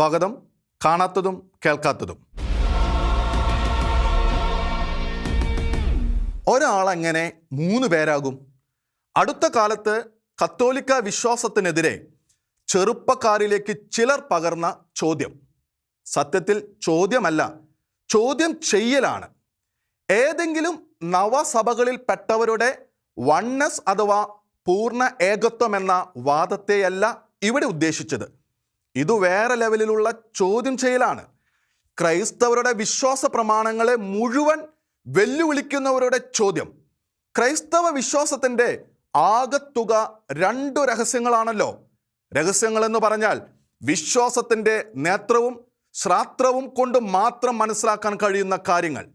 സ്വാഗതം. കാണാത്തതും കേൾക്കാത്തതും. ഒരാളെങ്ങനെ മൂന്ന് പേരാകും? അടുത്ത കാലത്ത് കത്തോലിക്ക വിശ്വാസത്തിനെതിരെ ചെറുപ്പക്കാരിലേക്ക് ചിലർ പകർന്ന ചോദ്യം. സത്യത്തിൽ ചോദ്യമല്ല ചോദ്യം ചെയ്യലാണ്. ഏതെങ്കിലും നവസഭകളിൽ പെട്ടവരുടെ വണ്ണസ് അഥവാ പൂർണ ഏകത്വം എന്ന വാദത്തെയല്ല ഇവിടെ ഉദ്ദേശിച്ചത്. ഇത് വേറെ ലെവലിലുള്ള ചോദ്യം ചെയ്യലാണ്. ക്രൈസ്തവരുടെ വിശ്വാസ പ്രമാണങ്ങളെ മുഴുവൻ വെല്ലുവിളിക്കുന്നവരുടെ ചോദ്യം. ക്രൈസ്തവ വിശ്വാസത്തിന്റെ ആകത്തുക രണ്ടു രഹസ്യങ്ങളാണല്ലോ. രഹസ്യങ്ങൾ എന്ന് പറഞ്ഞാൽ വിശ്വാസത്തിന്റെ നേത്രവും ശ്രാത്രവും കൊണ്ട് മാത്രം മനസ്സിലാക്കാൻ കഴിയുന്ന കാര്യങ്ങൾ.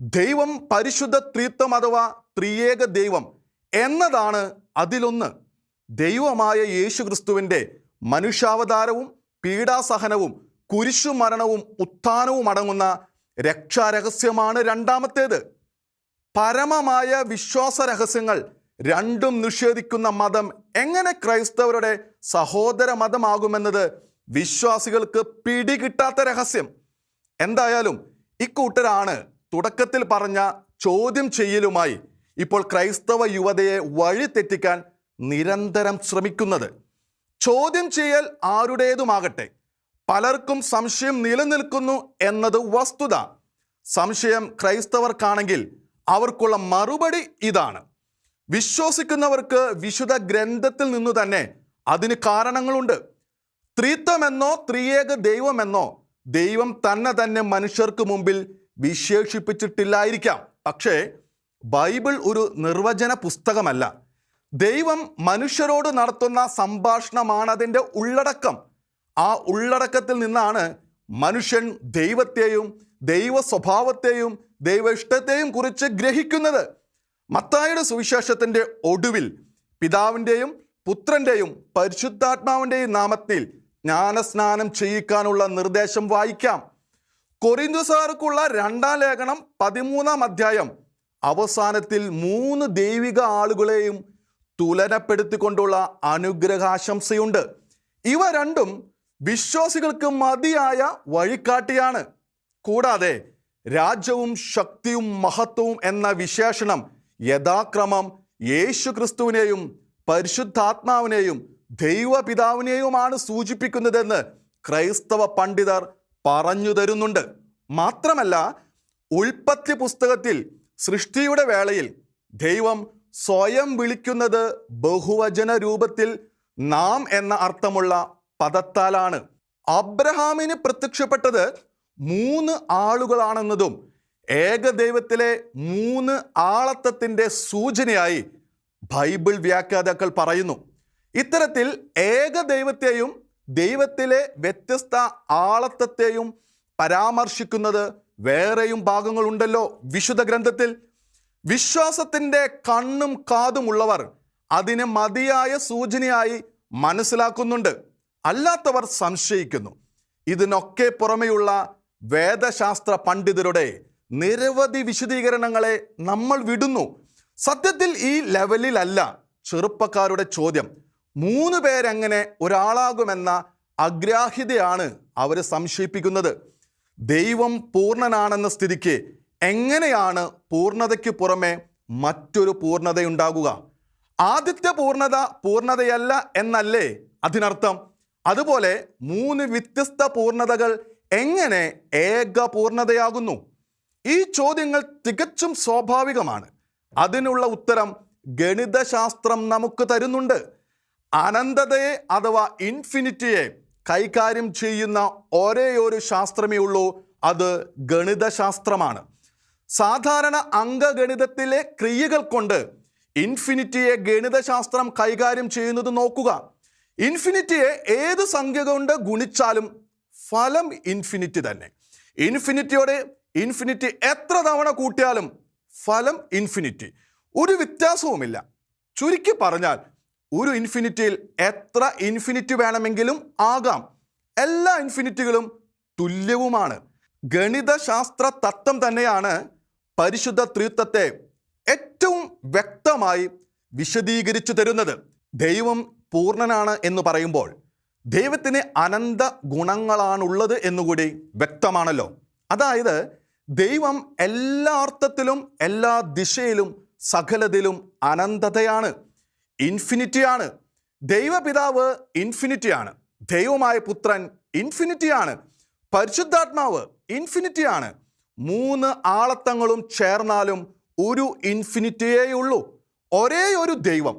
ദൈവം പരിശുദ്ധ ത്രിത്വം അഥവാ ത്രിയേക ദൈവം എന്നതാണ് അതിലൊന്ന്. ദൈവമായ യേശു ക്രിസ്തുവിന്റെ മനുഷ്യാവതാരവും പീഡാസഹനവും കുരിശുമരണവും ഉത്ഥാനവും അടങ്ങുന്ന രക്ഷാരഹസ്യമാണ് രണ്ടാമത്തേത്. പരമമായ വിശ്വാസ രഹസ്യങ്ങൾ രണ്ടും നിഷേധിക്കുന്ന മതം എങ്ങനെ ക്രൈസ്തവരുടെ സഹോദര മതമാകുമെന്നത് വിശ്വാസികൾക്ക് പിടികിട്ടാത്ത രഹസ്യം. എന്തായാലും ഇക്കൂട്ടരാണ് തുടക്കത്തിൽ പറഞ്ഞ ചോദ്യം ചെയ്യലുമായി ഇപ്പോൾ ക്രൈസ്തവ യുവതയെ വഴിതെറ്റിക്കാൻ നിരന്തരം ശ്രമിക്കുന്നത്. ചോദ്യം ചെയ്യൽ ആരുടേതുമാകട്ടെ. പലർക്കും സംശയം നിലനിൽക്കുന്നു എന്നത് വസ്തുത. സംശയം ക്രൈസ്തവർക്കാണെങ്കിൽ അവർക്കുള്ള മറുപടി ഇതാണ്. വിശ്വസിക്കുന്നവർക്ക് വിശുദ്ധ ഗ്രന്ഥത്തിൽ നിന്നു തന്നെ അതിന് കാരണങ്ങളുണ്ട്. ത്രിത്വമെന്നോ ത്രിയേക ദൈവമെന്നോ ദൈവം തന്നെ തന്നെ മനുഷ്യർക്ക് മുമ്പിൽ വിശേഷിപ്പിച്ചിട്ടില്ലായിരിക്കാം. പക്ഷേ ബൈബിൾ ഒരു നിർവചന പുസ്തകമല്ല. ദൈവം മനുഷ്യരോട് നടത്തുന്ന സംഭാഷണമാണ് അതിന്റെ ഉള്ളടക്കം. ആ ഉള്ളടക്കത്തിൽ നിന്നാണ് മനുഷ്യൻ ദൈവത്തെയും ദൈവ സ്വഭാവത്തെയും ദൈവ ഇഷ്ടത്തെയും കുറിച്ച് ഗ്രഹിക്കുന്നത്. മത്തായുടെ സുവിശേഷത്തിന്റെ ഒടുവിൽ പിതാവിന്റെയും പുത്രന്റെയും പരിശുദ്ധാത്മാവിന്റെയും നാമത്തിൽ ജ്ഞാനസ്നാനം ചെയ്യിക്കാനുള്ള നിർദ്ദേശം വായിക്കാം. കൊറിന്തുസാർക്കുള്ള രണ്ടാം ലേഖനം പതിമൂന്നാം അധ്യായം അവസാനത്തിൽ മൂന്ന് ദൈവിക ആളുകളെയും തുലനപ്പെടുത്തിക്കൊണ്ടുള്ള അനുഗ്രഹാശംസയുണ്ട്. ഇവ രണ്ടും വിശ്വാസികൾക്ക് മതിയായ വഴികാട്ടിയാണ്. കൂടാതെ രാജ്യവും ശക്തിയും മഹത്വവും എന്ന വിശേഷണം യഥാക്രമം യേശു ക്രിസ്തുവിനെയും പരിശുദ്ധാത്മാവിനെയും ദൈവപിതാവിനെയുമാണ് സൂചിപ്പിക്കുന്നതെന്ന് ക്രൈസ്തവ പണ്ഡിതർ പറഞ്ഞു തരുന്നുണ്ട്. മാത്രമല്ല ഉൽപ്പത്തി പുസ്തകത്തിൽ സൃഷ്ടിയുടെ വേളയിൽ ദൈവം സ്വയം വിളിക്കുന്നത് ബഹുവചന രൂപത്തിൽ നാം എന്ന അർത്ഥമുള്ള പദത്താലാണ്. അബ്രഹാമിന് പ്രത്യക്ഷപ്പെട്ടത് മൂന്ന് ആളുകളാണെന്നതും ഏകദൈവത്തിലെ മൂന്ന് ആളത്വത്തിന്റെ സൂചനയായി ബൈബിൾ വ്യാഖ്യാതാക്കൾ പറയുന്നു. ഇത്തരത്തിൽ ഏകദൈവത്തെയും ദൈവത്തിലെ വ്യത്യസ്ത ആളത്വത്തെയും പരാമർശിക്കുന്നത് വേറെയും ഭാഗങ്ങളുണ്ടല്ലോ വിശുദ്ധ ഗ്രന്ഥത്തിൽ. വിശ്വാസത്തിന്റെ കണ്ണും കാതുമുള്ളവർ അതിനെ മതിയായ സൂചനയായി മനസ്സിലാക്കുന്നുണ്ട്. അല്ലാത്തവർ സംശയിക്കുന്നു. ഇതിനൊക്കെ പുറമെയുള്ള വേദശാസ്ത്ര പണ്ഡിതരുടെ നിരവധി വിശദീകരണങ്ങളെ നമ്മൾ വിടുന്നു. സത്യത്തിൽ ഈ ലെവലിലല്ല ചെറുപ്പക്കാരുടെ ചോദ്യം. മൂന്ന് പേരെങ്ങനെ ഒരാളാകുമെന്ന അഗ്രാഹ്യതയാണ് അവരെ സംശയിപ്പിക്കുന്നത്. ദൈവം പൂർണനാണെന്ന സ്ഥിതിക്ക് എങ്ങനെയാണ് പൂർണതയ്ക്ക് പുറമെ മറ്റൊരു പൂർണതയുണ്ടാകുക? ആദ്യത്തെ പൂർണത പൂർണതയല്ല എന്നല്ലേ അതിനർത്ഥം? അതുപോലെ മൂന്ന് വ്യത്യസ്ത പൂർണതകൾ എങ്ങനെ ഏക പൂർണതയാകുന്നു? ഈ ചോദ്യങ്ങൾ തികച്ചും സ്വാഭാവികമാണ്. അതിനുള്ള ഉത്തരം ഗണിതശാസ്ത്രം നമുക്ക് തരുന്നുണ്ട്. അനന്തതയെ അഥവാ ഇൻഫിനിറ്റിയെ കൈകാര്യം ചെയ്യുന്ന ഒരേ ഒരു ശാസ്ത്രമേ ഉള്ളൂ. അത് ഗണിതശാസ്ത്രമാണ്. സാധാരണ അംഗഗണിതത്തിലെ ക്രിയകൾ കൊണ്ട് ഇൻഫിനിറ്റിയെ ഗണിതശാസ്ത്രം കൈകാര്യം ചെയ്യുന്നത് നോക്കുക. ഇൻഫിനിറ്റിയെ ഏത് സംഖ്യ കൊണ്ട് ഗുണിച്ചാലും ഫലം ഇൻഫിനിറ്റി തന്നെ. ഇൻഫിനിറ്റിയോടെ ഇൻഫിനിറ്റി എത്ര തവണ കൂട്ടിയാലും ഫലം ഇൻഫിനിറ്റി. ഒരു വ്യത്യാസവുമില്ല. ചുരുക്കി പറഞ്ഞാൽ ഒരു ഇൻഫിനിറ്റിയിൽ എത്ര ഇൻഫിനിറ്റി വേണമെങ്കിലും ആകാം. എല്ലാ ഇൻഫിനിറ്റികളും തുല്യവുമാണ്. ഗണിതശാസ്ത്ര തത്വം തന്നെയാണ് പരിശുദ്ധ ത്രിത്വത്തെ ഏറ്റവും വ്യക്തമായി വിശദീകരിച്ചു തരുന്നത് ദൈവം പൂർണനാണ് എന്ന് പറയുമ്പോൾ ദൈവത്തിന് അനന്ത ഗുണങ്ങളാണുള്ളത് എന്നുകൂടി വ്യക്തമാണല്ലോ. അതായത് ദൈവം എല്ലാ അർത്ഥത്തിലും എല്ലാ ദിശയിലും സകലതിലും അനന്തതയാണ് ഇൻഫിനിറ്റിയാണ്. ദൈവപിതാവ് ഇൻഫിനിറ്റിയാണ്. ദൈവമായ പുത്രൻ ഇൻഫിനിറ്റിയാണ്. പരിശുദ്ധാത്മാവ് ഇൻഫിനിറ്റിയാണ്. മൂന്ന് ആളത്തങ്ങളും ചേർന്നാലും ഒരു ഇൻഫിനിറ്റിയേ ഉള്ളൂ. ഒരേ ഒരു ദൈവം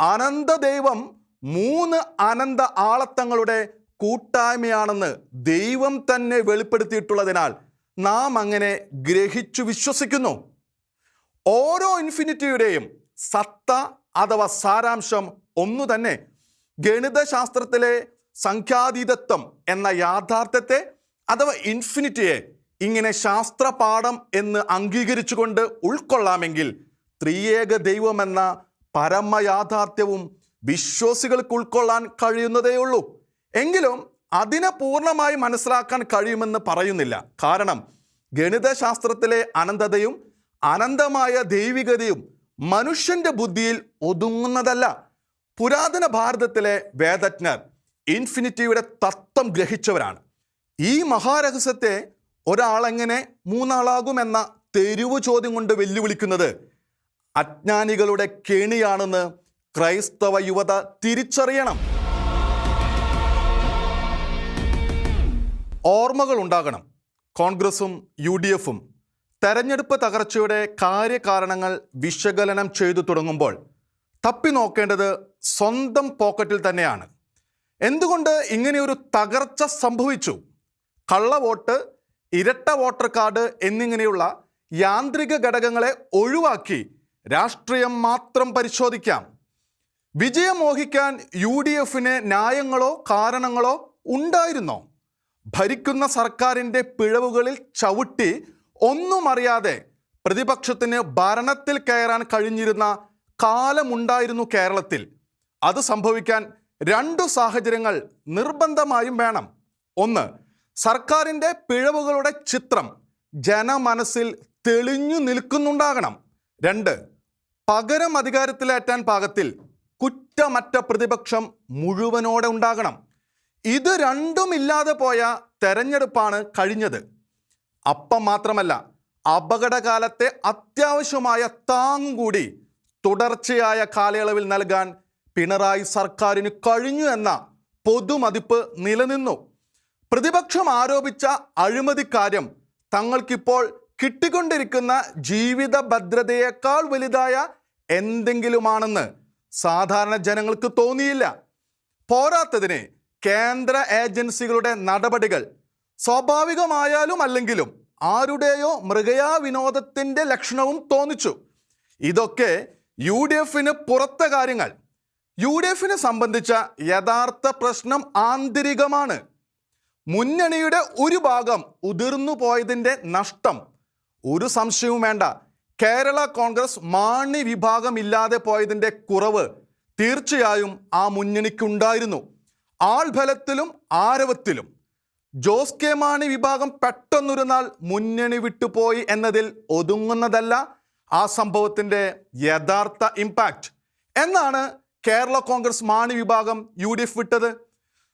അനന്ത ദൈവം മൂന്ന് അനന്ത ആളത്തങ്ങളുടെ കൂട്ടായ്മയാണെന്ന് ദൈവം തന്നെ വെളിപ്പെടുത്തിയിട്ടുള്ളതിനാൽ നാം അങ്ങനെ ഗ്രഹിച്ചു വിശ്വസിക്കുന്നു. ഓരോ ഇൻഫിനിറ്റിയുടെയും സത്ത അഥവാ സാരാംശം ഒന്നു തന്നെ ഗണിതശാസ്ത്രത്തിലെ സംഖ്യാതീതത്വം എന്ന യാഥാർത്ഥ്യത്തെ അഥവാ ഇൻഫിനിറ്റിയെ ഇങ്ങനെ ശാസ്ത്രപാഠം എന്ന് അംഗീകരിച്ചുകൊണ്ട് ഉൾക്കൊള്ളാമെങ്കിൽ ത്രിയേക ദൈവമെന്ന പരമയാഥാർത്ഥ്യവും വിശ്വാസികൾക്ക് ഉൾക്കൊള്ളാൻ കഴിയുന്നതേയുള്ളൂ എങ്കിലും അതിനെ പൂർണമായി മനസ്സിലാക്കാൻ കഴിയുമെന്ന് പറയുന്നില്ല. കാരണം ഗണിതശാസ്ത്രത്തിലെ അനന്തതയും അനന്തമായ ദൈവികതയും മനുഷ്യന്റെ ബുദ്ധിയിൽ ഒതുങ്ങുന്നതല്ല. പുരാതന ഭാരതത്തിലെ വേദജ്ഞർ ഇൻഫിനിറ്റിയുടെ തത്വം ഗ്രഹിച്ചവരാണ്. ഈ മഹാരഹസ്യത്തെ ഒരാളെങ്ങനെ മൂന്നാളാകുമെന്ന തെരുവ് ചോദ്യം കൊണ്ട് വെല്ലുവിളിക്കുന്നത് അജ്ഞാനികളുടെ കെണിയാണെന്ന് ക്രൈസ്തവ യുവത തിരിച്ചറിയണം. ഓർമ്മകൾ ഉണ്ടാകണം. കോൺഗ്രസും യു ഡി എഫും തെരഞ്ഞെടുപ്പ് തകർച്ചയുടെ കാര്യകാരണങ്ങൾ വിശകലനം ചെയ്തു തുടങ്ങുമ്പോൾ തപ്പി നോക്കേണ്ടത് സ്വന്തം പോക്കറ്റിൽ തന്നെയാണ്. എന്തുകൊണ്ട് ഇങ്ങനെയൊരു തകർച്ച സംഭവിച്ചു? കള്ളവോട്ട് ഇരട്ട വോട്ടർ കാർഡ് എന്നിങ്ങനെയുള്ള യാന്ത്രിക ഘടകങ്ങളെ ഒഴിവാക്കി രാഷ്ട്രീയം മാത്രം പരിശോധിക്കാം. വിജയം മോഹിക്കാൻ യു ഡി എഫിന് ന്യായങ്ങളോ കാരണങ്ങളോ ഉണ്ടായിരുന്നോ? ഭരിക്കുന്ന സർക്കാരിന്റെ പിഴവുകളിൽ ചവിട്ടി ഒന്നും അറിയാതെ പ്രതിപക്ഷത്തിന് ഭരണത്തിൽ കയറാൻ കഴിഞ്ഞിരുന്ന കാലമുണ്ടായിരുന്നു കേരളത്തിൽ. അത് സംഭവിക്കാൻ രണ്ടു സാഹചര്യങ്ങൾ നിർബന്ധമായും വേണം. ഒന്ന് സർക്കാരിന്റെ പിഴവുകളുടെ ചിത്രം ജനമനസ്സിൽ തെളിഞ്ഞു നിൽക്കുന്നുണ്ടാകണം. രണ്ട് പകരം അധികാരത്തിലേറ്റാൻ പാകത്തിൽ കുറ്റമറ്റ പ്രതിപക്ഷം മുഴുവനോടെ ഉണ്ടാകണം. ഇത് രണ്ടും ഇല്ലാതെ പോയ തെരഞ്ഞെടുപ്പാണ് കഴിഞ്ഞത്. അപ്പം മാത്രമല്ല അപകടകാലത്തെ അത്യാവശ്യമായ താങ്ങും കൂടി തുടർച്ചയായ കാലയളവിൽ നൽകാൻ പിണറായി സർക്കാരിന് കഴിഞ്ഞു എന്ന പൊതുമതിപ്പ് നിലനിന്നു. പ്രതിപക്ഷം ആരോപിച്ച അഴിമതി കാര്യം തങ്ങൾക്കിപ്പോൾ കിട്ടിക്കൊണ്ടിരിക്കുന്ന ജീവിത ഭദ്രതയേക്കാൾ വലുതായ എന്തെങ്കിലുമാണെന്ന് സാധാരണ ജനങ്ങൾക്ക് തോന്നിയില്ല. പോരാത്തതിന് കേന്ദ്ര ഏജൻസികളുടെ നടപടികൾ സ്വാഭാവികമായാലും അല്ലെങ്കിലും ആരുടെയോ മൃഗയാ വിനോദത്തിന്റെ ലക്ഷണവും തോന്നിച്ചു. ഇതൊക്കെ യു ഡി എഫിന് പുറത്തെ കാര്യങ്ങൾ. യു ഡി എഫിനെ സംബന്ധിച്ച യഥാർത്ഥ പ്രശ്നം ആന്തരികമാണ്. മുന്നണിയുടെ ഒരു ഭാഗം ഉതിർന്നു പോയതിന്റെ നഷ്ടം. ഒരു സംശയവും വേണ്ട. കേരള കോൺഗ്രസ് മാണി വിഭാഗം ഇല്ലാതെ പോയതിന്റെ കുറവ് തീർച്ചയായും ആ മുന്നണിക്കുണ്ടായിരുന്നു. ആൾബലത്തിലും ആരവത്തിലും. ജോസ് കെ മാണി വിഭാഗം പെട്ടെന്നൊരു നാൾ മുന്നണി വിട്ടുപോയി എന്നതിൽ ഒതുങ്ങുന്നതല്ല ആ സംഭവത്തിന്റെ യഥാർത്ഥ ഇമ്പാക്റ്റ് എന്നാണ് കേരള കോൺഗ്രസ് മാണി വിഭാഗം യു ഡി എഫ് വിട്ടത്?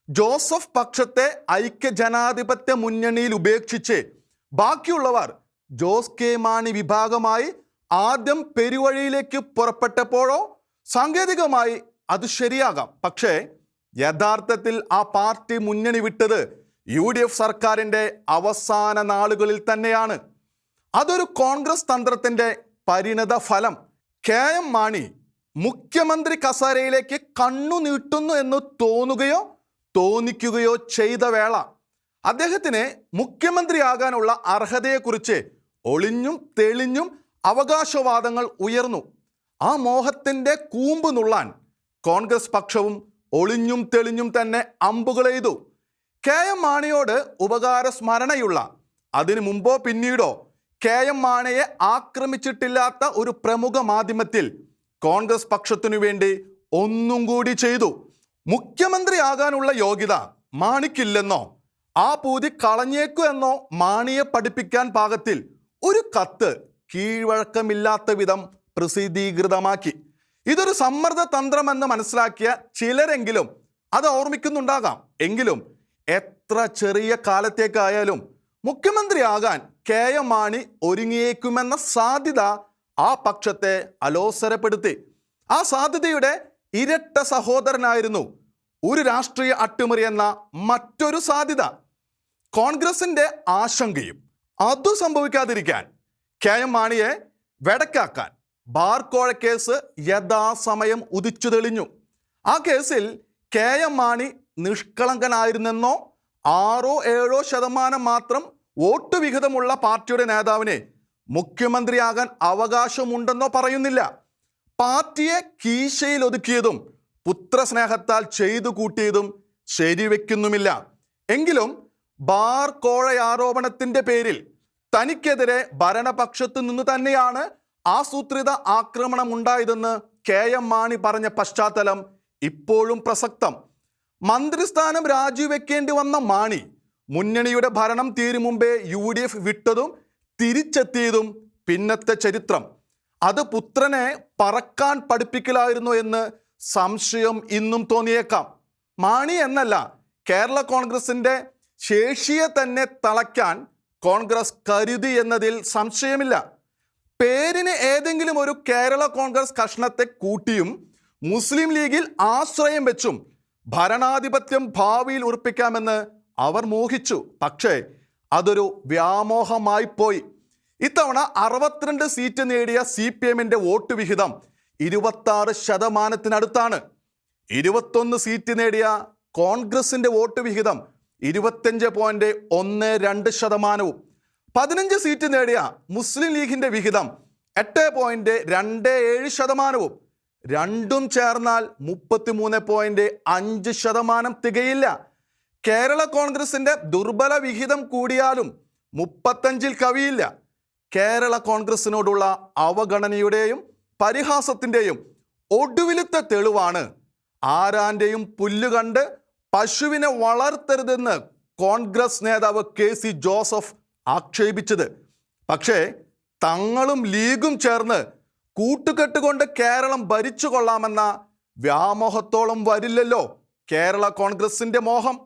ജോസഫ് പക്ഷത്തെ ഐക്യ ജനാധിപത്യ മുന്നണിയിൽ ഉപേക്ഷിച്ച് ബാക്കിയുള്ളവർ ജോസ് കെ മാണി വിഭാഗമായി ആദ്യം പെരുവഴിയിലേക്ക് പുറപ്പെട്ടപ്പോഴോ സാങ്കേതികമായി അത് ശരിയാകാം. പക്ഷേ യഥാർത്ഥത്തിൽ ആ പാർട്ടി മുന്നണി വിട്ടത് യു ഡി എഫ് സർക്കാരിന്റെ അവസാന നാളുകളിൽ തന്നെയാണ്. അതൊരു കോൺഗ്രസ് തന്ത്രത്തിന്റെ പരിണത ഫലം. കെ എം മാണി മുഖ്യമന്ത്രി കസേരയിലേക്ക് കണ്ണു നീട്ടുന്നു എന്ന് തോന്നുകയോ തോന്നിക്കുകയോ ചെയ്ത വേള. അദ്ദേഹത്തിന് മുഖ്യമന്ത്രിയാകാനുള്ള അർഹതയെക്കുറിച്ച് ഒളിഞ്ഞും തെളിഞ്ഞും അവകാശവാദങ്ങൾ ഉയർന്നു. ആ മോഹത്തിന്റെ കൂമ്പ് നുള്ളാൻ കോൺഗ്രസ് പക്ഷവും ഒളിഞ്ഞും തെളിഞ്ഞും തന്നെ അമ്പുകളെയ്തു കെ എം മാണിയോട് ഉപകാര സ്മരണയുള്ള അതിനു മുമ്പോ പിന്നീടോ കെ എം മാണിയെ ആക്രമിച്ചിട്ടില്ലാത്ത ഒരു പ്രമുഖ മാധ്യമത്തിൽ കോൺഗ്രസ് പക്ഷത്തിനു വേണ്ടി ഒന്നും കൂടി ചെയ്തു. മുഖ്യമന്ത്രിയാകാനുള്ള യോഗ്യത മാണിക്കില്ലെന്നോ? ആ പൂതി കളഞ്ഞേക്കു എന്നോ മാണിയെ പഠിപ്പിക്കാൻ പാകത്തിൽ ഒരു കത്ത് കീഴ്വഴക്കമില്ലാത്ത വിധം പ്രസിദ്ധീകൃതമാക്കി. ഇതൊരു സമ്മർദ്ദ തന്ത്രമെന്ന് മനസ്സിലാക്കിയ ചിലരെങ്കിലും അത് ഓർമ്മിക്കുന്നുണ്ടാകാം. എങ്കിലും എത്ര ചെറിയ കാലത്തേക്കായാലും മുഖ്യമന്ത്രിയാകാൻ കെ എം മാണി ഒരുങ്ങിയേക്കുമെന്ന സാധ്യത ആ പക്ഷത്തെ അലോസരപ്പെടുത്തി. ആ സാധ്യതയുടെ ഇരട്ട സഹോദരനായിരുന്നു ഒരു രാഷ്ട്രീയ അട്ടിമറി എന്ന മറ്റൊരു സാധ്യത. കോൺഗ്രസിന്റെ ആശങ്കയും അതു സംഭവിക്കാതിരിക്കാൻ കെ എം മാണിയെ വെടക്കാക്കാൻ ബാർക്കോഴ കേസ് യഥാസമയം ഉദിച്ചു തെളിഞ്ഞു. ആ കേസിൽ കെ എം മാണി നിഷ്കളങ്കനായിരുന്നെന്നോ ആറോ ഏഴോ ശതമാനം മാത്രം വോട്ട് വിഹിതമുള്ള പാർട്ടിയുടെ നേതാവിനെ മുഖ്യമന്ത്രിയാകാൻ അവകാശമുണ്ടെന്നോ പറയുന്നില്ല. പാർട്ടിയെ കീശയിൽ ഒതുക്കിയതും പുത്രസ്നേഹത്താൽ ചെയ്തു കൂട്ടിയതും ശരിവെക്കുന്നുമില്ല. എങ്കിലും ബാർ കോഴ ആരോപണത്തിന്റെ പേരിൽ തനിക്കെതിരെ ഭരണപക്ഷത്തു നിന്ന് തന്നെയാണ് ആസൂത്രിത ആക്രമണം ഉണ്ടായതെന്ന് കെ എം മാണി പറഞ്ഞ പശ്ചാത്തലം ഇപ്പോഴും പ്രസക്തം. മന്ത്രിസ്ഥാനം രാജിവെക്കേണ്ടി വന്ന മാണി മുന്നണിയുടെ ഭരണം തീരും മുമ്പേ യു വിട്ടതും തിരിച്ചെത്തിയതും പിന്നത്തെ ചരിത്രം. അത് പുത്രനെ പറക്കാൻ പഠിപ്പിക്കലായിരുന്നു എന്ന് സംശയം ഇന്നും തോന്നിയേക്കാം. മാണി എന്നല്ല കേരള കോൺഗ്രസിന്റെ ശേഷിയെ തന്നെ തളയ്ക്കാൻ കോൺഗ്രസ് കരുതി എന്നതിൽ സംശയമില്ല. പേരിന് ഏതെങ്കിലും ഒരു കേരള കോൺഗ്രസ് കഷ്ണത്തെ കൂട്ടിയും മുസ്ലിം ലീഗിൽ ആശ്രയം വെച്ചും ഭരണാധിപത്യം ഭാവിയിൽ ഉറപ്പിക്കാമെന്ന് അവർ മോഹിച്ചു. പക്ഷേ അതൊരു വ്യാമോഹമായി പോയി ഇത്തവണ അറുപത്തിരണ്ട് സീറ്റ് നേടിയ സി പി എമ്മിന്റെ വോട്ട് വിഹിതം ഇരുപത്തി ആറ് ശതമാനത്തിനടുത്താണ്. ഇരുപത്തൊന്ന് സീറ്റ് നേടിയ കോൺഗ്രസിന്റെ വോട്ട് വിഹിതം ഇരുപത്തഞ്ച് പോയിന്റ് ഒന്ന് രണ്ട് ശതമാനവും. പതിനഞ്ച് സീറ്റ് നേടിയ മുസ്ലിം ലീഗിന്റെ വിഹിതം എട്ട് പോയിന്റ് രണ്ട് ഏഴ് ശതമാനവും. രണ്ടും ചേർന്നാൽ മുപ്പത്തിമൂന്ന് പോയിന്റ് അഞ്ച് ശതമാനം തികയില്ല. കേരള കോൺഗ്രസിന്റെ ദുർബല വിഹിതം കൂടിയാലും മുപ്പത്തഞ്ചിൽ കവിയില്ല. കേരള കോൺഗ്രസിനോടുള്ള അവഗണനയുടെയും പരിഹാസത്തിന്റെയും ഒടുവിലത്തെ തെളിവാണ്. ആരാന്റെയും പുല്ല് കണ്ട് പശുവിനെ വളർത്തരുതെന്ന് കോൺഗ്രസ് നേതാവ് കെ സി ജോസഫ് ആക്ഷേപിച്ചത്. പക്ഷേ തങ്ങളും ലീഗും ചേർന്ന് കൂട്ടുകെട്ടുകൊണ്ട് കേരളം ഭരിച്ചു കൊള്ളാമെന്ന വ്യാമോഹത്തോളം വരില്ലല്ലോ കേരള കോൺഗ്രസിന്റെ മോഹം.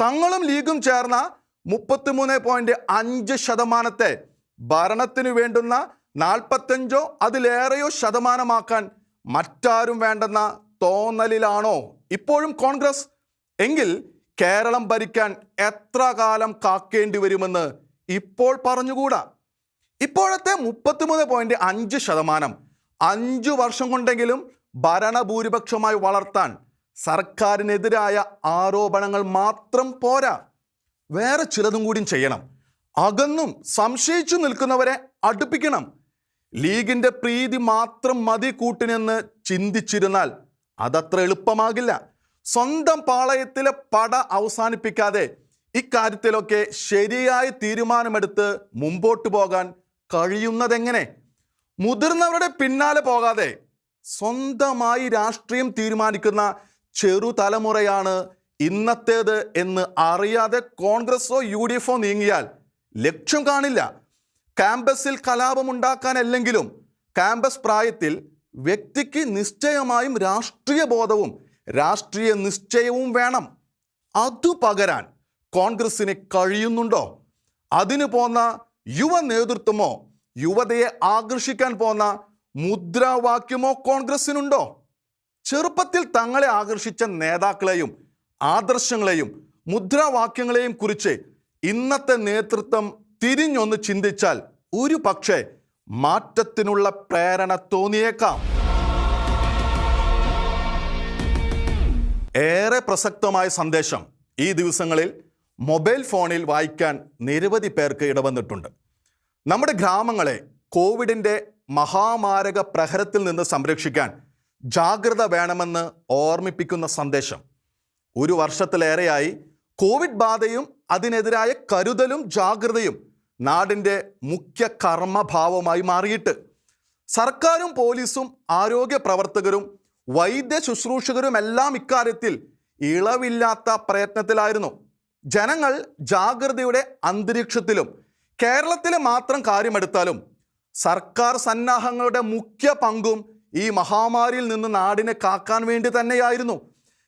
തങ്ങളും ലീഗും ചേർന്ന മുപ്പത്തിമൂന്ന് പോയിന്റ് അഞ്ച് ശതമാനത്തെ ഭരണത്തിനു വേണ്ടുന്ന നാൽപ്പത്തഞ്ചോ അതിലേറെയോ ശതമാനമാക്കാൻ മറ്റാരും വേണ്ടെന്ന തോന്നലിലാണോ ഇപ്പോഴും കോൺഗ്രസ്? എങ്കിൽ കേരളം ഭരിക്കാൻ എത്ര കാലം കാക്കേണ്ടി വരുമെന്ന് ഇപ്പോൾ പറഞ്ഞുകൂടാ? ഇപ്പോഴത്തെ മുപ്പത്തിമൂന്ന് പോയിന്റ് അഞ്ച് ശതമാനം അഞ്ചു വർഷം കൊണ്ടെങ്കിലും ഭരണഭൂരിപക്ഷമായി വളർത്താൻ സർക്കാരിനെതിരായ ആരോപണങ്ങൾ മാത്രം പോരാ. വേറെ ചിലതും കൂടി ചെയ്യണം. അകന്നും സംശയിച്ചു നിൽക്കുന്നവരെ അടുപ്പിക്കണം. ലീഗിന്റെ പ്രീതി മാത്രം മതി കൂട്ടിനെന്ന് ചിന്തിച്ചിരുന്നാൽ അതത്ര എളുപ്പമാകില്ല. സ്വന്തം പാളയത്തിലെ പട അവസാനിപ്പിക്കാതെ ഇക്കാര്യത്തിലൊക്കെ ശരിയായ തീരുമാനമെടുത്ത് മുമ്പോട്ട് പോകാൻ കഴിയുന്നതെങ്ങനെ? മുതിർന്നവരുടെ പിന്നാലെ പോകാതെ സ്വന്തമായി രാഷ്ട്രീയം തീരുമാനിക്കുന്ന ചെറുതലമുറയാണ് ഇന്നത്തേത് എന്ന് അറിയാതെ കോൺഗ്രസോ യു ഡി എഫോ നീങ്ങിയാൽ ലക്ഷ്യം കാണില്ല. ക്യാമ്പസിൽ കലാപമുണ്ടാക്കാനല്ലെങ്കിലും ക്യാമ്പസ് പ്രായത്തിൽ വ്യക്തിക്ക് നിശ്ചയമായും രാഷ്ട്രീയ ബോധവും രാഷ്ട്രീയ നിശ്ചയവും വേണം. അതു പകരാൻ കോൺഗ്രസിന് കഴിയുന്നുണ്ടോ? അതിനു പോന്ന യുവ നേതൃത്വമോ യുവതയെ ആകർഷിക്കാൻ പോന്ന മുദ്രാവാക്യമോ കോൺഗ്രസിനുണ്ടോ ചെറുപ്പത്തിൽ തങ്ങളെ ആകർഷിച്ച നേതാക്കളെയും ആദർശങ്ങളെയും മുദ്രാവാക്യങ്ങളെയും കുറിച്ച് ഇന്നത്തെ നേതൃത്വം തിരിഞ്ഞൊന്ന് ചിന്തിച്ചാൽ ഒരു പക്ഷേ മാറ്റത്തിനുള്ള പ്രേരണ തോന്നിയേക്കാം. ഏറെ പ്രസക്തമായ സന്ദേശം ഈ ദിവസങ്ങളിൽ മൊബൈൽ ഫോണിൽ വായിക്കാൻ നിരവധി പേർക്ക് ഇടവന്നിട്ടുണ്ട്. നമ്മുടെ ഗ്രാമങ്ങളെ കോവിഡിന്റെ മഹാമാരക പ്രഹരത്തിൽ നിന്ന് സംരക്ഷിക്കാൻ ജാഗ്രത വേണമെന്ന് ഓർമ്മിപ്പിക്കുന്ന സന്ദേശം. ഒരു വർഷത്തിലേറെയായി കോവിഡ് ബാധയും അതിനെതിരായ കരുതലും ജാഗ്രതയും നാടിന്റെ മുഖ്യ കർമ്മഭാവമായി മാറിയിട്ട് സർക്കാരും പോലീസും ആരോഗ്യ പ്രവർത്തകരും വൈദ്യ ശുശ്രൂഷകരുമെല്ലാം ഇക്കാര്യത്തിൽ ഇളവില്ലാത്ത പ്രയത്നത്തിലായിരുന്നു. ജനങ്ങൾ ജാഗ്രതയുടെ അന്തരീക്ഷത്തിലും കേരളത്തിലെ മാത്രം കാര്യമെടുത്താലും സർക്കാർ സന്നാഹങ്ങളുടെ മുഖ്യ പങ്കും ഈ മഹാമാരിയിൽ നിന്ന് നാടിനെ കാക്കാൻ വേണ്ടി തന്നെയായിരുന്നു.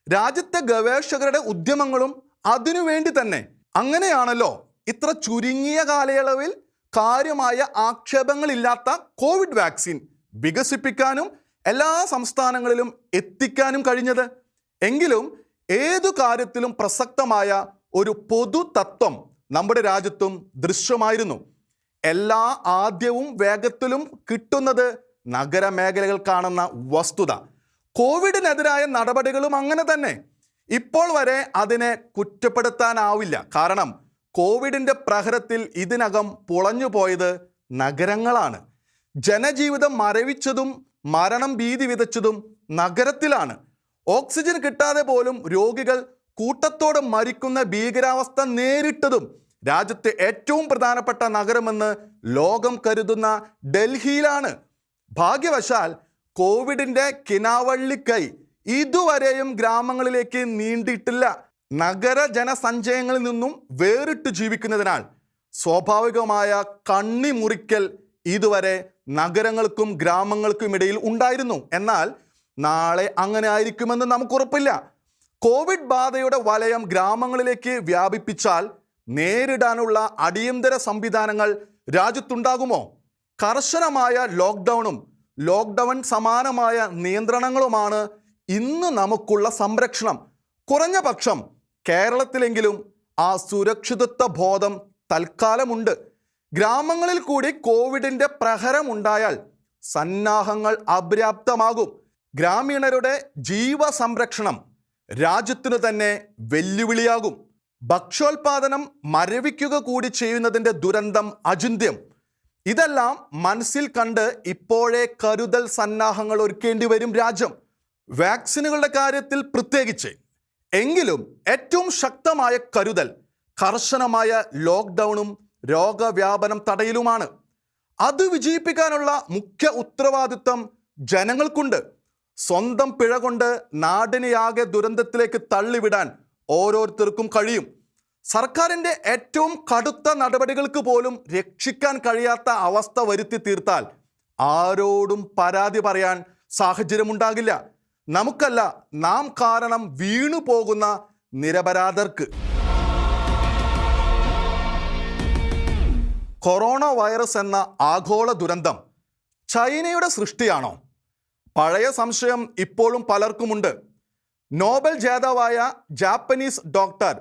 രാജ്യത്തെ ഗവേഷകരുടെ ഉദ്യമങ്ങളും അതിനുവേണ്ടി തന്നെ അങ്ങനെയാണല്ലോ ഇത്ര ചുരുങ്ങിയ കാലയളവിൽ കാര്യമായ ആക്ഷേപങ്ങളില്ലാത്ത കോവിഡ് വാക്സിൻ വികസിപ്പിക്കാനും എല്ലാ സംസ്ഥാനങ്ങളിലും എത്തിക്കാനും കഴിഞ്ഞത്. എങ്കിലും ഏതു കാര്യത്തിലും പ്രസക്തമായ ഒരു പൊതു തത്വം നമ്മുടെ രാജ്യത്തും ദൃശ്യമായിരുന്നു. എല്ലാ ആദ്യവും വേഗത്തിലും കിട്ടുന്നത് നഗരമേഖലകൾക്കാണെന്ന വസ്തുത. കോവിഡിനെതിരായ നടപടികളും അങ്ങനെ തന്നെ. ഇപ്പോൾ വരെ അതിനെ കുറ്റപ്പെടുത്താനാവില്ല. കാരണം കോവിഡിന്റെ പ്രഹരത്തിൽ ഇതിനകം പുളഞ്ഞു പോയത് നഗരങ്ങളാണ്. ജനജീവിതം മരവിച്ചതും മരണം ഭീതി വിതച്ചതും നഗരത്തിലാണ്. ഓക്സിജൻ കിട്ടാതെ പോലും രോഗികൾ കൂട്ടത്തോടെ മരിക്കുന്ന ഭീകരാവസ്ഥ നേരിട്ടതും രാജ്യത്തെ ഏറ്റവും പ്രധാനപ്പെട്ട നഗരമെന്ന് ലോകം കരുതുന്ന ഡൽഹിയിലാണ്. ഭാഗ്യവശാൽ കോവിഡിന്റെ കിനാവള്ളിക്കൈ ഇതുവരെയും ഗ്രാമങ്ങളിലേക്ക് നീണ്ടിട്ടില്ല. നഗര ജനസഞ്ചയങ്ങളിൽ നിന്നും വേറിട്ട് ജീവിക്കുന്നതിനാൽ സ്വാഭാവികമായ കണ്ണി മുറിക്കൽ ഇതുവരെ നഗരങ്ങൾക്കും ഗ്രാമങ്ങൾക്കും ഇടയിൽ ഉണ്ടായിരുന്നു. എന്നാൽ നാളെ അങ്ങനെ ആയിരിക്കുമെന്ന് നമുക്ക് ഉറപ്പില്ല. കോവിഡ് ബാധയുടെ വലയം ഗ്രാമങ്ങളിലേക്ക് വ്യാപിപ്പിച്ചാൽ നേരിടാനുള്ള അടിയന്തര സംവിധാനങ്ങൾ രാജ്യത്തുണ്ടാകുമോ? കർശനമായ ലോക്ക്ഡൗണും ലോക്ക്ഡൗൺ സമാനമായ നിയന്ത്രണങ്ങളുമാണ് ഇന്ന് നമുക്കുള്ള സംരക്ഷണം. കുറഞ്ഞ പക്ഷം കേരളത്തിലെങ്കിലും ആ സുരക്ഷിതത്വ ബോധം തൽക്കാലമുണ്ട്. ഗ്രാമങ്ങളിൽ കൂടി കോവിഡിന്റെ പ്രഹരമുണ്ടായാൽ സന്നാഹങ്ങൾ അപര്യാപ്തമാകും. ഗ്രാമീണരുടെ ജീവ സംരക്ഷണം രാജ്യത്തിനു തന്നെ വെല്ലുവിളിയാകും. ഭക്ഷ്യോൽപാദനം മരവിക്കുക കൂടി ചെയ്യുന്നതിന്റെ ദുരന്തം അചിന്ത്യം. ഇതെല്ലാം മനസ്സിൽ കണ്ട് ഇപ്പോഴേ കരുതൽ സന്നാഹങ്ങൾ ഒരുക്കേണ്ടി വരും രാജ്യം. വാക്സിനുകളുടെ കാര്യത്തിൽ പ്രത്യേകിച്ച്. എങ്കിലും ഏറ്റവും ശക്തമായ കരുതൽ കർശനമായ ലോക്ക്ഡൗണും രോഗവ്യാപനം തടയലുമാണ്. അത് വിജയിപ്പിക്കാനുള്ള മുഖ്യ ഉത്തരവാദിത്തം ജനങ്ങൾക്കുണ്ട്. സ്വന്തം പിഴ കൊണ്ട് നാടിനെയാകെ ദുരന്തത്തിലേക്ക് തള്ളിവിടാൻ ഓരോരുത്തർക്കും കഴിയും. സർക്കാരിന്റെ ഏറ്റവും കടുത്ത നടപടികൾക്ക് പോലും രക്ഷിക്കാൻ കഴിയാത്ത അവസ്ഥ വരുത്തി തീർത്താൽ ആരോടും പരാതി പറയാൻ സാഹചര്യമുണ്ടാകില്ല. നമുക്കല്ല നാം കാരണം വീണു പോകുന്ന നിരപരാധർക്ക്. കൊറോണ വൈറസ് എന്ന ആഗോള ദുരന്തം ചൈനയുടെ സൃഷ്ടിയാണോ? പഴയ സംശയം ഇപ്പോഴും പലർക്കുമുണ്ട്. നോബൽ ജേതാവായ ജാപ്പനീസ് ഡോക്ടർ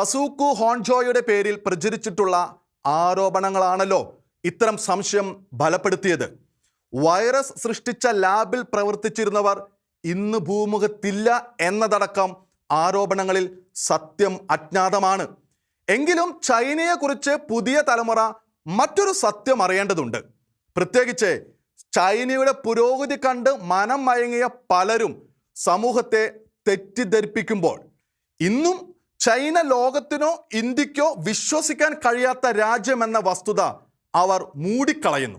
തസൂക്കു ഹോൺജോയുടെ പേരിൽ പ്രചരിച്ചിട്ടുള്ള ആരോപണങ്ങളാണല്ലോ ഇത്തരം സംശയം ബലപ്പെടുത്തിയത്. വൈറസ് സൃഷ്ടിച്ച ലാബിൽ പ്രവർത്തിച്ചിരുന്നവർ ഇന്ന് ഭൂമുഖത്തില്ല എന്നതടക്കം ആരോപണങ്ങളിൽ സത്യം അജ്ഞാതമാണ്. എങ്കിലും ചൈനയെക്കുറിച്ച് പുതിയ തലമുറ മറ്റൊരു സത്യം അറിയേണ്ടതുണ്ട്. പ്രത്യേകിച്ച് ചൈനയുടെ പുരോഗതി കണ്ട് മനം മയങ്ങിയ പലരും സമൂഹത്തെ തെറ്റിദ്ധരിപ്പിക്കുമ്പോൾ. ഇന്നും ചൈന ലോകത്തിനോ ഇന്ത്യക്കോ വിശ്വസിക്കാൻ കഴിയാത്ത രാജ്യമെന്ന വസ്തുത അവർ മൂടിക്കളയുന്നു.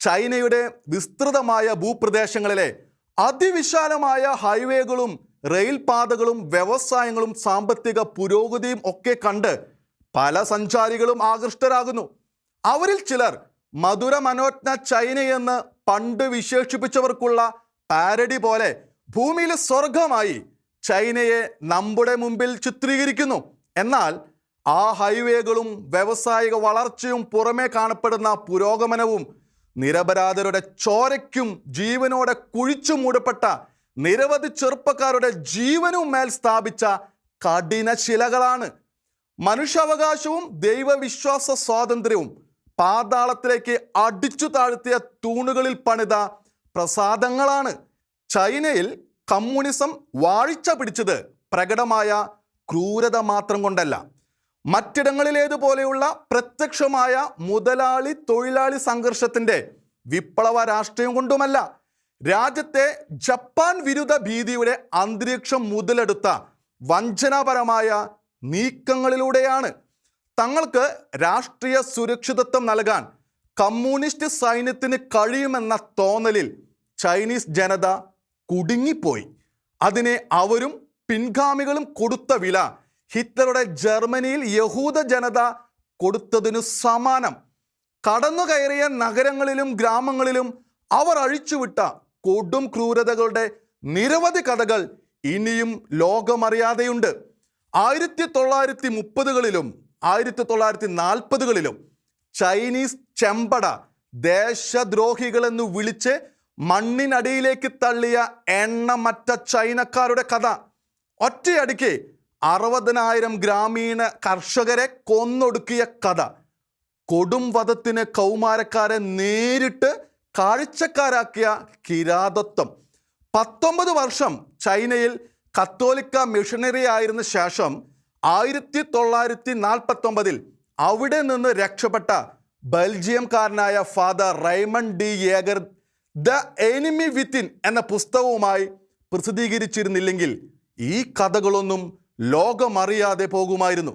ചൈനയുടെ വിസ്തൃതമായ ഭൂപ്രദേശങ്ങളിലെ അതിവിശാലമായ ഹൈവേകളും റെയിൽ പാതകളും വ്യവസായങ്ങളും സാമ്പത്തിക പുരോഗതിയും ഒക്കെ കണ്ട് പല സഞ്ചാരികളും ആകൃഷ്ടരാകുന്നു. അവരിൽ ചിലർ മധുര മനോജ്ഞ ചൈനയെന്ന് പണ്ട് വിശേഷിപ്പിച്ചവർക്കുള്ള പാരഡി പോലെ ഭൂമിയിൽ സ്വർഗമായി ചൈനയെ നമ്മുടെ മുമ്പിൽ ചിത്രീകരിക്കുന്നു. എന്നാൽ ആ ഹൈവേകളും വ്യവസായിക വളർച്ചയും പുറമേ കാണപ്പെടുന്ന പുരോഗമനവും നിരപരാധരുടെ ചോരയ്ക്കും ജീവനോടെ കുഴിച്ചു മൂടപ്പെട്ട നിരവധി ചെറുപ്പക്കാരുടെ ജീവനും മേൽ സ്ഥാപിച്ച കഠിന ശിലകളാണ്. മനുഷ്യാവകാശവും ദൈവവിശ്വാസ സ്വാതന്ത്ര്യവും പാതാളത്തിലേക്ക് അടിച്ചു താഴ്ത്തിയ തൂണുകളിൽ പണിത പ്രസാദങ്ങളാണ്. ചൈനയിൽ കമ്മ്യൂണിസം വാഴിച്ച പിടിച്ചത് പ്രകടമായ ക്രൂരത മാത്രം കൊണ്ടല്ല. മറ്റിടങ്ങളിലേതുപോലെയുള്ള പ്രത്യക്ഷമായ മുതലാളി തൊഴിലാളി സംഘർഷത്തിന്റെ വിപ്ലവ രാഷ്ട്രീയം കൊണ്ടുമല്ല രാജ്യത്തെ ജപ്പാൻ വിരുദ്ധ ഭീതിയുടെ അന്തരീക്ഷം മുതലെടുത്ത വഞ്ചനാപരമായ നീക്കങ്ങളിലൂടെയാണ്. തങ്ങൾക്ക് രാഷ്ട്രീയ സുരക്ഷിതത്വം നൽകാൻ കമ്മ്യൂണിസ്റ്റ് സൈന്യത്തിന് കഴിയുമെന്ന തോന്നലിൽ ചൈനീസ് ജനത കുടുങ്ങിപ്പോയി. അതിനെ അവരും പിൻഗാമികളും കൊടുത്ത വില ഹിറ്റ്ലറുടെ ജർമ്മനിയിൽ യഹൂദ ജനത കൊടുത്തതിനു സമാനം. കടന്നു കയറിയ നഗരങ്ങളിലും ഗ്രാമങ്ങളിലും അവർ അഴിച്ചുവിട്ട കൊടും ക്രൂരതകളുടെ നിരവധി കഥകൾ ഇനിയും ലോകമറിയാതെയുണ്ട്. ആയിരത്തി തൊള്ളായിരത്തി മുപ്പതുകളിലും ആയിരത്തി തൊള്ളായിരത്തി നാൽപ്പതുകളിലും ചൈനീസ് ചെമ്പട ദേശദ്രോഹികളെന്ന് വിളിച്ച് മണ്ണിനടിയിലേക്ക് തള്ളിയ എണ്ണമറ്റ ചൈനക്കാരുടെ കഥ. ഒറ്റയടിക്ക് അറുപതിനായിരം ഗ്രാമീണ കർഷകരെ കൊന്നൊടുക്കിയ കഥ. കൊടും വധത്തിന് കൗമാരക്കാരെ നേരിട്ട് കാഴ്ചക്കാരാക്കിയ കിരാതത്വം. പത്തൊമ്പത് വർഷം ചൈനയിൽ കത്തോലിക്ക മിഷണറി ആയിരുന്ന ശേഷം ആയിരത്തി തൊള്ളായിരത്തി നാൽപ്പത്തൊമ്പതിൽ അവിടെ നിന്ന് രക്ഷപ്പെട്ട ബെൽജിയംകാരനായ Father Raymond de Jaegher the enemy within എന്ന പുസ്തകവുമായി പ്രസിദ്ധീകരിച്ചിരുന്നില്ലെങ്കിൽ ഈ കഥകളൊന്നും ലോകമറിയാതെ പോകുമായിരുന്നു.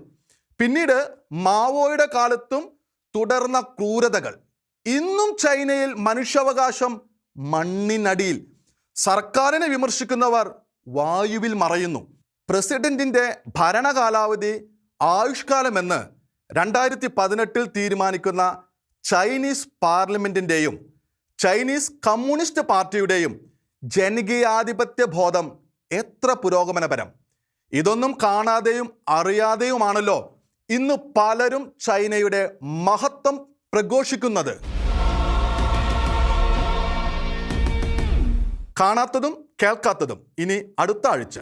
പിന്നീട് മാവോയുടെ കാലത്തും തുടർന്ന ക്രൂരതകൾ. ഇന്നും ചൈനയിൽ മനുഷ്യാവകാശം മണ്ണിനടിയിൽ. സർക്കാരിനെ വിമർശിക്കുന്നവർ വായുവിൽ മറയുന്നു. പ്രസിഡന്റിന്റെ ഭരണകാലാവധി ആയുഷ്കാലമെന്ന് രണ്ടായിരത്തി പതിനെട്ടിൽ തീരുമാനിക്കുന്ന ചൈനീസ് പാർലമെന്റിന്റെയും ചൈനീസ് കമ്മ്യൂണിസ്റ്റ് പാർട്ടിയുടെയും ജനകീയാധിപത്യ ബോധം എത്ര പുരോഗമനപരം. ഇതൊന്നും കാണാതെയും അറിയാതെയുമാണല്ലോ ഇന്ന് പലരും ചൈനയുടെ മഹത്വം പ്രഘോഷിക്കുന്നത്. കാണാത്തതും കേൾക്കാത്തതും. ഇനി അടുത്ത ആഴ്ച.